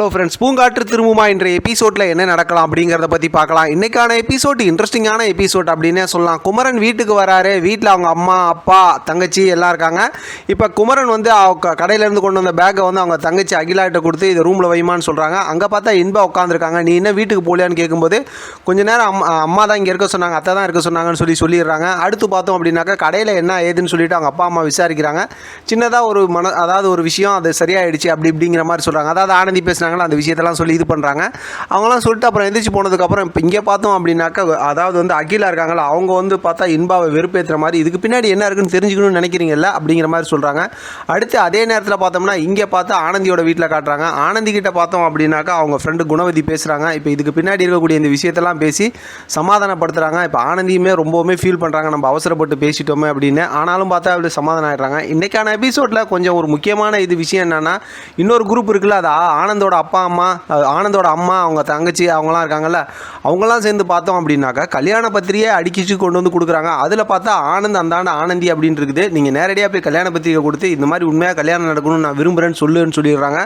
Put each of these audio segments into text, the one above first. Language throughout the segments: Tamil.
ஹலோ ஃப்ரெண்ட்ஸ் பூங்காற்று திரும்புமா என்ற எபிசோடில் என்ன நடக்கலாம் அப்படிங்கிறத பற்றி பார்க்கலாம். இன்றைக்கான எபிசோட் இன்ட்ரெஸ்டிங்கான எபிசோட் அப்படின்னே சொல்லலாம். குமரன் வீட்டுக்கு வராரு. வீட்டில் அவங்க அம்மா அப்பா தங்கச்சி எல்லாம் இருக்காங்க. இப்போ குமரன் வந்து அவங்க கடையிலேருந்து கொண்டு வந்த பேக்கை வந்து அவங்க தங்கச்சி அகிலாட்ட கொடுத்து இதை ரூமில் வைமான்னு சொல்கிறாங்க அங்கே பார்த்தா இன்பா உட்காந்துருக்காங்க நீ என்ன வீட்டுக்கு போகலையான்னு கேட்கும்போது கொஞ்ச நேரம் அம்மா அம்மா தான் இங்கே இருக்க சொன்னாங்க. அத்தை தான் இருக்க சொன்னாங்கன்னு சொல்லி சொல்லிடுறாங்க. அடுத்து பார்த்தோம் அப்படின்னாக்கா கடையில் என்ன ஏதுன்னு சொல்லிட்டு அவங்க அப்பா அம்மா விசாரிக்கிறாங்க. சின்னதாக ஒரு மன அதாவது ஒரு விஷயம் அது சரியாயிடுச்சு அப்படி இப்படிங்கிற மாதிரி சொல்கிறாங்க அதாவது ஆனந்தி பேசுகிறாங்களோ அந்த விஷயத்தெல்லாம் சொல்லி இது பண்ணுறாங்க அவங்களாம் சொல்லிட்டு அப்புறம் எந்திரிச்சு போனதுக்கப்புறம் இப்போ இங்கே பார்த்தோம் அப்படின்னாக்கா அதாவது வந்து அகிலா இருக்காங்களா அவங்க வந்து பார்த்தா இன்பாவை வெறுப்பேற்றுற மாதிரி இதுக்கு பின்னாடி என்ன இருக்குன்னு தெரிஞ்சுக்கணும்னு நினைக்கிறீங்கல்ல? அப்படிங்கிற மாதிரி சொல்கிறாங்க அடுத்து அதே நேரத்தில் பார்த்தோம்னா இங்கே பார்த்தா ஆனந்தியோட வீட்டில் காட்டுறாங்க. ஆனந்தி கிட்ட பார்த்தோம் அப்படின்னாக்கா அவங்க ஃப்ரெண்டு குணவதி பேசுகிறாங்க இப்போ இதுக்கு பின்னாடி இருக்கக்கூடிய இந்த விஷயத்தெல்லாம் பேசி சமாதானப்படுத்துகிறாங்க இப்போ ஆனந்தியுமே ரொம்பவுமே ஃபீல் பண்ணுறாங்க நம்ம அவசரப்பட்டு பேசிட்டோமே அப்படின்னு. ஆனாலும் பார்த்தா அப்படி சமாதானம் ஆயிடுறாங்க. இன்றைக்கான எபிசோடில் கொஞ்சம் ஒரு முக்கியமான இது விஷயம் என்னென்னா இன்னொரு குரூப் இருக்குல்ல அது ஆனந்தோட அப்பா அம்மா ஆனந்தோட அம்மா அவங்க தங்கச்சி அவங்களாம் இருக்காங்கல்ல அவங்களாம் சேர்ந்து பார்த்தோம் அப்படின்னாக்கா கல்யாண பத்திரிகையை அடிக்கிச்சு கொண்டு வந்து கொடுக்குறாங்க. அதில் பார்த்தா ஆனந்த் அந்தாண்ட ஆனந்தி அப்படின்னு இருக்குது. நீங்கள் நேரடியாக போய் கல்யாண பத்திரிகை கொடுத்து இந்த மாதிரி உண்மையாக கல்யாணம் நடக்கணும்னு நான் விரும்புகிறேன்னு சொல்லுன்னு சொல்லிடுறாங்க.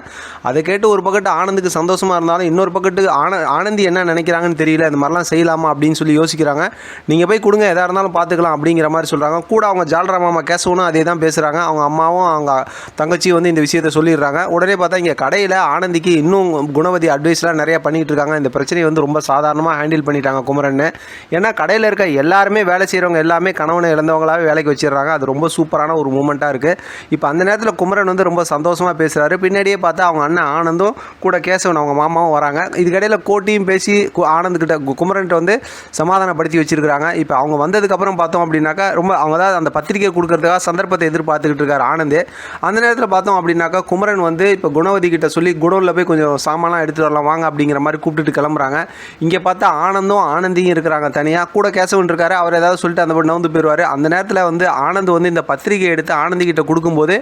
அதை கேட்டு ஒரு பக்கத்து ஆனந்துக்கு சந்தோஷமாக இருந்தாலும் இன்னொரு பக்கத்து ஆன ஆனந்தி என்ன நினைக்கிறாங்கன்னு தெரியல இந்த மாதிரிலாம் செய்யலாமா அப்படின்னு சொல்லி யோசிக்கிறாங்க. நீங்கள் போய் கொடுங்க எதாக இருந்தாலும் பார்த்துக்கலாம் அப்படிங்கிற மாதிரி சொல்கிறாங்க கூட அவங்க ஜால்ரா மாமா கேசவனும் அதே தான் பேசுகிறாங்க அவங்க அம்மாவும் அவங்க தங்கச்சியும் வந்து இந்த விஷயத்த சொல்லிடுறாங்க. உடனே பார்த்தா இங்கே கடையில் ஆனந்திக்கு இன்னும் குணவதி அட்வைஸ்லாம் நிறையா பண்ணிகிட்டு இருக்காங்க இந்த பிரச்சனையை வந்து ரொம்ப சாதாரணமாக ஹேண்டில் பண்ணிட்டாங்க குமரன்னு. ஏன்னா கடையில் இருக்க எல்லாருமே வேலை செய்கிறவங்க எல்லாமே கணவனை இழந்தவங்களாவே வேலைக்கு வச்சிடுறாங்க. அது ரொம்ப சூப்பரான ஒரு மூமெண்ட்டாக இருக்குது இப்போ அந்த நேரத்தில் குமரன் வந்து ரொம்ப சந்தோஷமாக பேசுகிறாரு பின்னாடியே பார்த்தா அவங்க அண்ணன் ஆனந்தும் கூட கேசவன் அவங்க மாமாவும் வராங்க. இதுக்கடையில் கோட்டியும் பேசி கு- ஆனந்த்கிட்ட கு- குமரன்கிட்ட வந்து சமாதானப்படுத்தி வச்சிருக்காங்க இப்போ அவங்க வந்ததுக்கப்புறம் பார்த்தோம் அப்படின்னாக்கா ரொம்ப அவங்க தான் அந்த பத்திரிக்கை கொடுக்கறதுக்காக சந்தர்ப்பத்தை எதிர்பார்த்துக்கிட்டு இருக்காரு ஆனந்த். அந்த நேரத்தில் பார்த்தோம் அப்படின்னாக்கா குமரன் வந்து இப்போ குணவதி கிட்ட சொல்லி குடோனில் போய் கொஞ்சம் சாமானாக எடுத்துகிட்டு வரலாம் வாங்க அப்படிங்கிற மாதிரி கூப்பிட்டுட்டு கிளம்புறாங்க. இங்கே பார்த்தா ஆனந்தும் ஆனந்தியும் இருக்கிறாங்க தனியாக கூட கேசவன் இருக்காரு அவர் ஏதாவது சொல்லிட்டு அந்த பொண்ணு நவுந்து போயிடுவார். அந்த நேரத்தில் வந்து ஆனந்த் வந்து இந்த பத்திரிகை எடுத்து ஆனந்தி கிட்ட கொடுக்கும்போது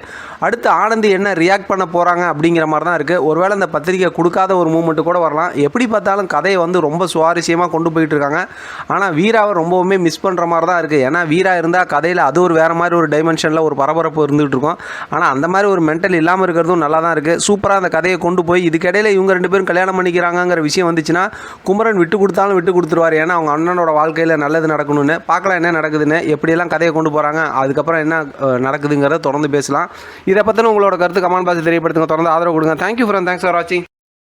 அடுத்து ஆனந்தி என்ன ரியாக்ட் பண்ண போகிறாங்க அப்படிங்கிற மாதிரி தான் இருக்குது ஒருவேளை இந்த பத்திரிகை கொடுக்காத ஒரு மூமெண்ட்டு கூட வரலாம். எப்படி பார்த்தாலும் கதையை வந்து ரொம்ப சுவாரஸ்யமாக கொண்டு போயிட்டு இருக்காங்க. ஆனால் வீராவை ரொம்பவுமே மிஸ் பண்ணுற மாதிரி தான் இருக்குது ஏன்னா வீரா இருந்தால் கதையில் அது ஒரு வேறு மாதிரி ஒரு டைமென்ஷனில் ஒரு பரபரப்பு இருந்துகிட்டு இருக்கும். ஆனால் அந்த மாதிரி ஒரு மென்டல் இல்லாமல் இருக்கிறதும் நல்லா தான் இருக்குது சூப்பராக அந்த கதையை கொண்டு போய் இதுக்கிடையில் இவங்க ரெண்டு பேரும் கல்யாணம் பண்ணிக்கிறாங்கங்கிற விஷயம் வந்துச்சுன்னா குமரன் விட்டு கொடுத்தாலும் விட்டு கொடுத்துருவார். ஏன்னா அவங்க அண்ணனோட வாழ்க்கையில் நல்லது நடக்கணும்னு. பார்க்கலாம் என்ன நடக்குதுன்னு. எப்படியெல்லாம் கதையை கொண்டு போகிறாங்க அதுக்கப்புறம் என்ன நடக்குதுங்கிறத தொடர்ந்து பேசலாம். இதை பற்றின உங்களோட கருத்து கமெண்ட் பாக்ஸ் தெரியப்படுத்துங்க. தொடர்ந்து ஆதரவு கொடுங்க. தேங்க்யூ ஃப்ரெண்ட் தேங்க்ஸ் ஃபார் வாட்சிங்